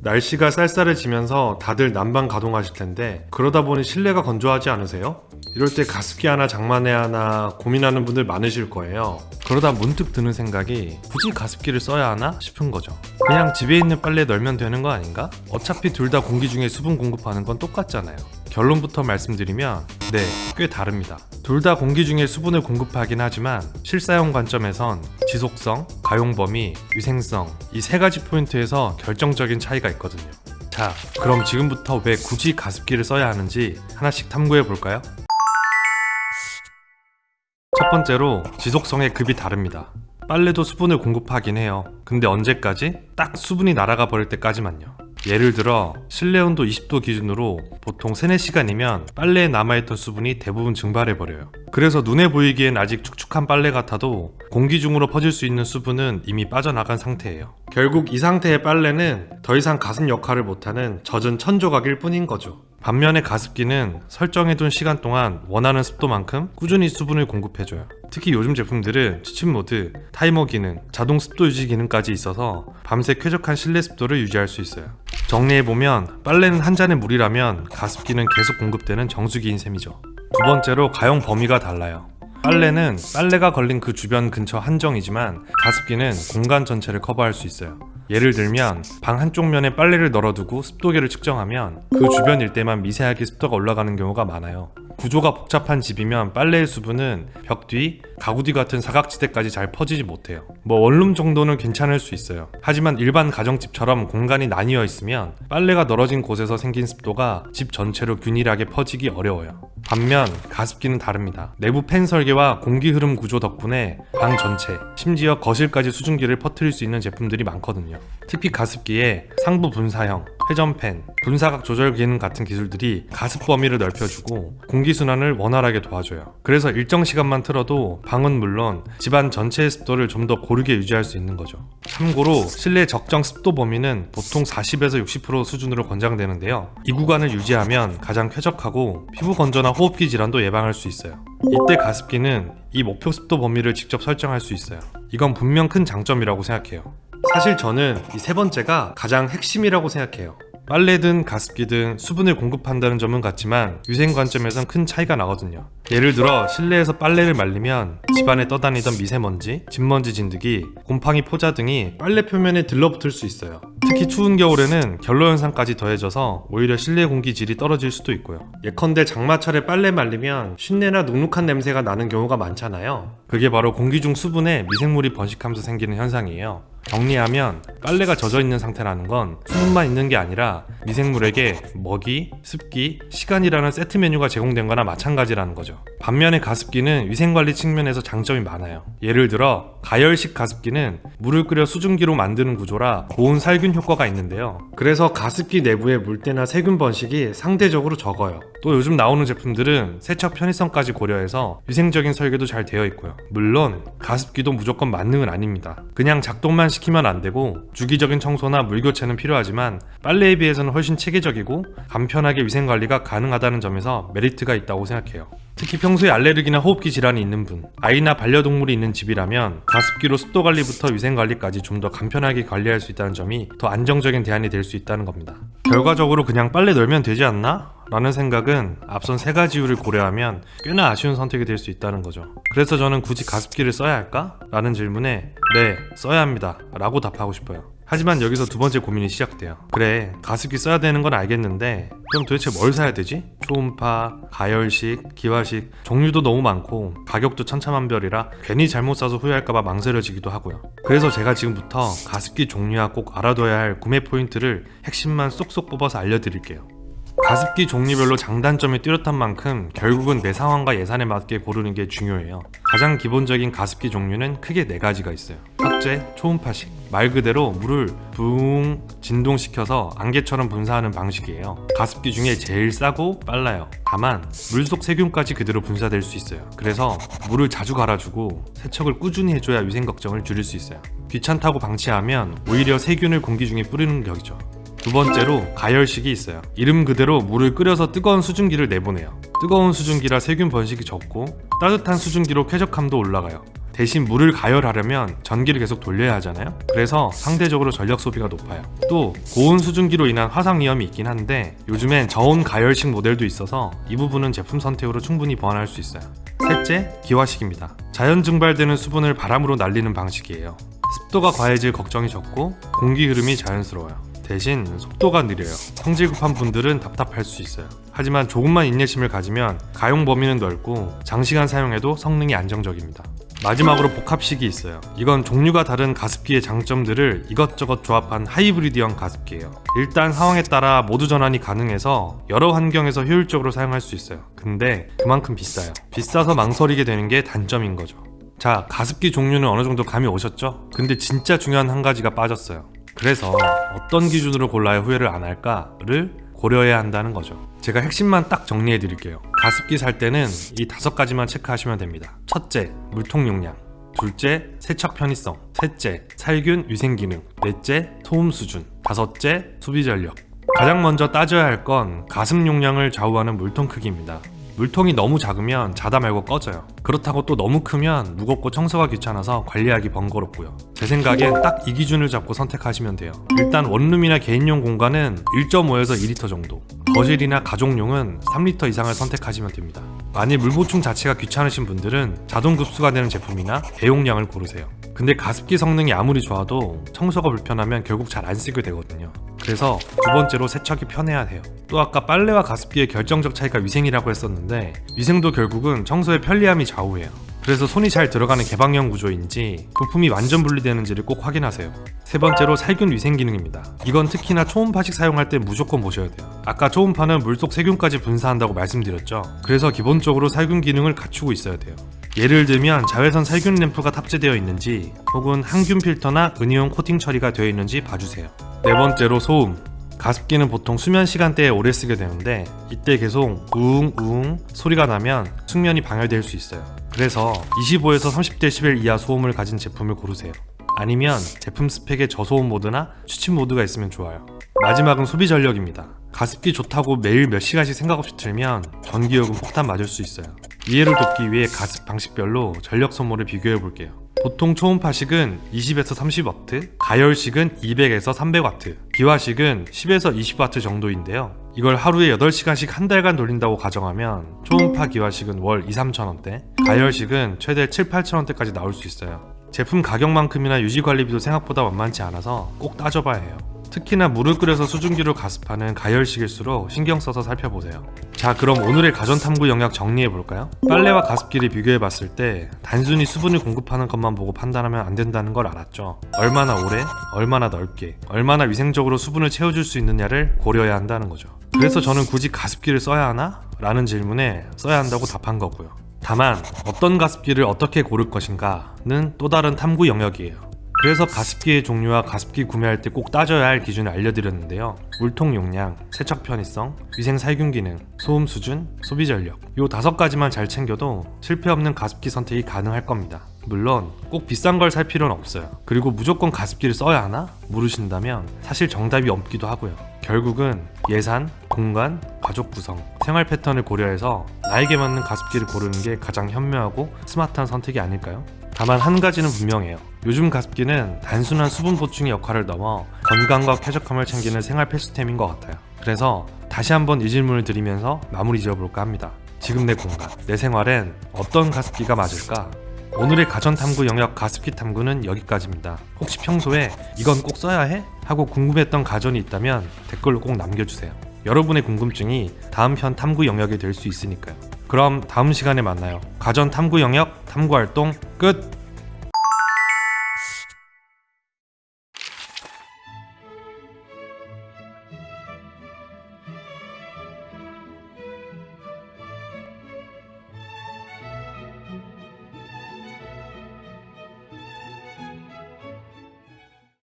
날씨가 쌀쌀해지면서 다들 난방 가동하실 텐데 그러다 보니 실내가 건조하지 않으세요? 이럴 때 가습기 하나 장만해야 하나 고민하는 분들 많으실 거예요. 그러다 문득 드는 생각이 굳이 가습기를 써야 하나 싶은 거죠. 그냥 집에 있는 빨래 널면 되는 거 아닌가? 어차피 둘 다 공기 중에 수분 공급하는 건 똑같잖아요. 결론부터 말씀드리면 네, 꽤 다릅니다. 둘 다 공기 중에 수분을 공급하긴 하지만 실사용 관점에선 지속성, 가용 범위, 위생성 이 세 가지 포인트에서 결정적인 차이가 있거든요. 자, 그럼 지금부터 왜 굳이 가습기를 써야 하는지 하나씩 탐구해 볼까요? 첫 번째로 지속성의 급이 다릅니다. 빨래도 수분을 공급하긴 해요. 근데 언제까지? 딱 수분이 날아가 버릴 때까지만요. 예를 들어 실내 온도 20도 기준으로 보통 3, 4시간이면 빨래에 남아있던 수분이 대부분 증발해버려요. 그래서 눈에 보이기엔 아직 축축한 빨래 같아도 공기 중으로 퍼질 수 있는 수분은 이미 빠져나간 상태예요. 결국 이 상태의 빨래는 더 이상 가습 역할을 못하는 젖은 천조각일 뿐인 거죠. 반면에 가습기는 설정해둔 시간 동안 원하는 습도만큼 꾸준히 수분을 공급해줘요. 특히 요즘 제품들은 추침 모드, 타이머 기능, 자동 습도 유지 기능까지 있어서 밤새 쾌적한 실내 습도를 유지할 수 있어요. 정리해보면 빨래는 한 잔의 물이라면 가습기는 계속 공급되는 정수기인 셈이죠. 두 번째로 가용 범위가 달라요. 빨래는 빨래가 걸린 그 주변 근처 한정이지만 가습기는 공간 전체를 커버할 수 있어요. 예를 들면 방 한쪽 면에 빨래를 널어두고 습도계를 측정하면 그 주변 일대만 미세하게 습도가 올라가는 경우가 많아요. 구조가 복잡한 집이면 빨래의 수분은 벽 뒤, 가구 뒤 같은 사각지대까지 잘 퍼지지 못해요. 뭐 원룸 정도는 괜찮을 수 있어요. 하지만 일반 가정집처럼 공간이 나뉘어 있으면 빨래가 널어진 곳에서 생긴 습도가 집 전체로 균일하게 퍼지기 어려워요. 반면 가습기는 다릅니다. 내부 팬 설계와 공기 흐름 구조 덕분에 방 전체, 심지어 거실까지 수증기를 퍼뜨릴 수 있는 제품들이 많거든요. 특히 가습기에 상부 분사형, 회전팬, 분사각 조절 기능 같은 기술들이 가습 범위를 넓혀주고 공기순환을 원활하게 도와줘요. 그래서 일정 시간만 틀어도 방은 물론 집안 전체의 습도를 좀 더 고르게 유지할 수 있는 거죠. 참고로 실내 적정 습도 범위는 보통 40에서 60% 수준으로 권장되는데요. 이 구간을 유지하면 가장 쾌적하고 피부 건조나 호흡기 질환도 예방할 수 있어요. 이때 가습기는 이 목표 습도 범위를 직접 설정할 수 있어요. 이건 분명 큰 장점이라고 생각해요. 사실 저는 이 세 번째가 가장 핵심이라고 생각해요. 빨래든 가습기든 수분을 공급한다는 점은 같지만 위생 관점에선 큰 차이가 나거든요. 예를 들어 실내에서 빨래를 말리면 집안에 떠다니던 미세먼지, 진먼지 진드기, 곰팡이 포자 등이 빨래 표면에 들러붙을 수 있어요. 특히 추운 겨울에는 결로 현상까지 더해져서 오히려 실내 공기 질이 떨어질 수도 있고요. 예컨대 장마철에 빨래 말리면 쉰내나 눅눅한 냄새가 나는 경우가 많잖아요. 그게 바로 공기 중 수분에 미생물이 번식하면서 생기는 현상이에요. 정리하면 빨래가 젖어 있는 상태라는 건 수분만 있는 게 아니라 미생물에게 먹이, 습기, 시간이라는 세트 메뉴가 제공된 거나 마찬가지라는 거죠. 반면에 가습기는 위생관리 측면에서 장점이 많아요. 예를 들어 가열식 가습기는 물을 끓여 수증기로 만드는 구조라 고온 살균 효과가 있는데요. 그래서 가습기 내부의 물때나 세균 번식이 상대적으로 적어요. 또 요즘 나오는 제품들은 세척 편의성까지 고려해서 위생적인 설계도 잘 되어 있고요. 물론 가습기도 무조건 만능은 아닙니다. 그냥 작동만 시키면 안 되고 주기적인 청소나 물 교체는 필요하지만 빨래에 비해서는 훨씬 체계적이고 간편하게 위생 관리가 가능하다는 점에서 메리트가 있다고 생각해요. 특히 평소에 알레르기나 호흡기 질환이 있는 분, 아이나 반려동물이 있는 집이라면 가습기로 습도 관리부터 위생 관리까지 좀 더 간편하게 관리할 수 있다는 점이 더 안정적인 대안이 될 수 있다는 겁니다. 결과적으로 그냥 빨래 널면 되지 않나? 라는 생각은 앞선 세 가지 이유를 고려하면 꽤나 아쉬운 선택이 될 수 있다는 거죠. 그래서 저는 굳이 가습기를 써야 할까? 라는 질문에 네, 써야 합니다. 라고 답하고 싶어요. 하지만 여기서 두 번째 고민이 시작돼요. 그래, 가습기 써야 되는 건 알겠는데, 그럼 도대체 뭘 사야 되지? 초음파, 가열식, 기화식, 종류도 너무 많고, 가격도 천차만별이라 괜히 잘못 사서 후회할까봐 망설여지기도 하고요. 그래서 제가 지금부터 가습기 종류와 꼭 알아둬야 할 구매 포인트를 핵심만 쏙쏙 뽑아서 알려드릴게요. 가습기 종류별로 장단점이 뚜렷한 만큼 결국은 내 상황과 예산에 맞게 고르는 게 중요해요. 가장 기본적인 가습기 종류는 크게 네 가지가 있어요. 첫째, 초음파식. 말 그대로 물을 붕 진동시켜서 안개처럼 분사하는 방식이에요. 가습기 중에 제일 싸고 빨라요. 다만 물속 세균까지 그대로 분사될 수 있어요. 그래서 물을 자주 갈아주고 세척을 꾸준히 해줘야 위생 걱정을 줄일 수 있어요. 귀찮다고 방치하면 오히려 세균을 공기 중에 뿌리는 격이죠. 두 번째로 가열식이 있어요. 이름 그대로 물을 끓여서 뜨거운 수증기를 내보내요. 뜨거운 수증기라 세균 번식이 적고 따뜻한 수증기로 쾌적함도 올라가요. 대신 물을 가열하려면 전기를 계속 돌려야 하잖아요. 그래서 상대적으로 전력 소비가 높아요. 또 고온 수증기로 인한 화상 위험이 있긴 한데 요즘엔 저온 가열식 모델도 있어서 이 부분은 제품 선택으로 충분히 보완할 수 있어요. 셋째, 기화식입니다. 자연 증발되는 수분을 바람으로 날리는 방식이에요. 습도가 과해질 걱정이 적고 공기 흐름이 자연스러워요. 대신 속도가 느려요. 성질 급한 분들은 답답할 수 있어요. 하지만 조금만 인내심을 가지면 가용 범위는 넓고 장시간 사용해도 성능이 안정적입니다. 마지막으로 복합식이 있어요. 이건 종류가 다른 가습기의 장점들을 이것저것 조합한 하이브리드형 가습기예요. 일단 상황에 따라 모두 전환이 가능해서 여러 환경에서 효율적으로 사용할 수 있어요. 근데 그만큼 비싸요. 비싸서 망설이게 되는 게 단점인 거죠. 자, 가습기 종류는 어느 정도 감이 오셨죠? 근데 진짜 중요한 한 가지가 빠졌어요. 그래서 어떤 기준으로 골라야 후회를 안 할까를 고려해야 한다는 거죠. 제가 핵심만 딱 정리해 드릴게요. 가습기 살 때는 이 다섯 가지만 체크하시면 됩니다. 첫째, 물통 용량. 둘째, 세척 편의성. 셋째, 살균 위생 기능. 넷째, 소음 수준. 다섯째, 소비 전력. 가장 먼저 따져야 할 건 가습 용량을 좌우하는 물통 크기입니다. 물통이 너무 작으면 자다 말고 꺼져요. 그렇다고 또 너무 크면 무겁고 청소가 귀찮아서 관리하기 번거롭고요. 제 생각엔 딱 이 기준을 잡고 선택하시면 돼요. 일단 원룸이나 개인용 공간은 1.5에서 2리터 정도. 거실이나 가족용은 3리터 이상을 선택하시면 됩니다. 만일 물 보충 자체가 귀찮으신 분들은 자동 급수가 되는 제품이나 대용량을 고르세요. 근데 가습기 성능이 아무리 좋아도 청소가 불편하면 결국 잘 안 쓰게 되거든요. 그래서 두 번째로 세척이 편해야 해요. 또 아까 빨래와 가습기의 결정적 차이가 위생이라고 했었는데 위생도 결국은 청소의 편리함이 좌우해요. 그래서 손이 잘 들어가는 개방형 구조인지 부품이 완전 분리되는지를 꼭 확인하세요. 세 번째로 살균 위생 기능입니다. 이건 특히나 초음파식 사용할 때 무조건 보셔야 돼요. 아까 초음파는 물속 세균까지 분사한다고 말씀드렸죠. 그래서 기본적으로 살균 기능을 갖추고 있어야 돼요. 예를 들면 자외선 살균 램프가 탑재되어 있는지 혹은 항균 필터나 은이온 코팅 처리가 되어 있는지 봐주세요. 네 번째로 소음. 가습기는 보통 수면 시간대에 오래 쓰게 되는데 이때 계속 우웅우웅 소리가 나면 숙면이 방해될 수 있어요. 그래서 25에서 30데시벨 이하 소음을 가진 제품을 고르세요. 아니면 제품 스펙에 저소음 모드나 추침 모드가 있으면 좋아요. 마지막은 소비 전력입니다. 가습기 좋다고 매일 몇 시간씩 생각 없이 틀면 전기요금 폭탄 맞을 수 있어요. 이해를 돕기 위해 가습 방식별로 전력 소모를 비교해 볼게요. 보통 초음파식은 20에서 30W, 가열식은 200에서 300W, 기화식은 10에서 20W 정도인데요. 이걸 하루에 8시간씩 한 달간 돌린다고 가정하면 초음파 기화식은 월 2, 3천원대, 가열식은 최대 7, 8천원대까지 나올 수 있어요. 제품 가격만큼이나 유지 관리비도 생각보다 만만치 않아서 꼭 따져봐야 해요. 특히나 물을 끓여서 수증기로 가습하는 가열식일수록 신경 써서 살펴보세요. 자, 그럼 오늘의 가전 탐구 영역 정리해 볼까요? 빨래와 가습기를 비교해 봤을 때 단순히 수분을 공급하는 것만 보고 판단하면 안 된다는 걸 알았죠. 얼마나 오래, 얼마나 넓게, 얼마나 위생적으로 수분을 채워줄 수 있느냐를 고려해야 한다는 거죠. 그래서 저는 굳이 가습기를 써야 하나? 라는 질문에 써야 한다고 답한 거고요. 다만 어떤 가습기를 어떻게 고를 것인가는 또 다른 탐구 영역이에요. 그래서 가습기의 종류와 가습기 구매할 때 꼭 따져야 할 기준을 알려드렸는데요. 물통 용량, 세척 편의성, 위생 살균 기능, 소음 수준, 소비 전력. 요 다섯 가지만 잘 챙겨도 실패 없는 가습기 선택이 가능할 겁니다. 물론 꼭 비싼 걸 살 필요는 없어요. 그리고 무조건 가습기를 써야 하나? 물으신다면 사실 정답이 없기도 하고요. 결국은 예산, 공간, 가족 구성, 생활 패턴을 고려해서 나에게 맞는 가습기를 고르는 게 가장 현명하고 스마트한 선택이 아닐까요? 다만 한 가지는 분명해요. 요즘 가습기는 단순한 수분 보충의 역할을 넘어 건강과 쾌적함을 챙기는 생활 필수템인 것 같아요. 그래서 다시 한번 이 질문을 드리면서 마무리 지어볼까 합니다. 지금 내 공간, 내 생활엔 어떤 가습기가 맞을까? 오늘의 가전 탐구 영역 가습기 탐구는 여기까지입니다. 혹시 평소에 이건 꼭 써야 해? 하고 궁금했던 가전이 있다면 댓글로 꼭 남겨주세요. 여러분의 궁금증이 다음 편 탐구 영역이 될 수 있으니까요. 그럼 다음 시간에 만나요. 가전 탐구 영역 탐구 활동 끝!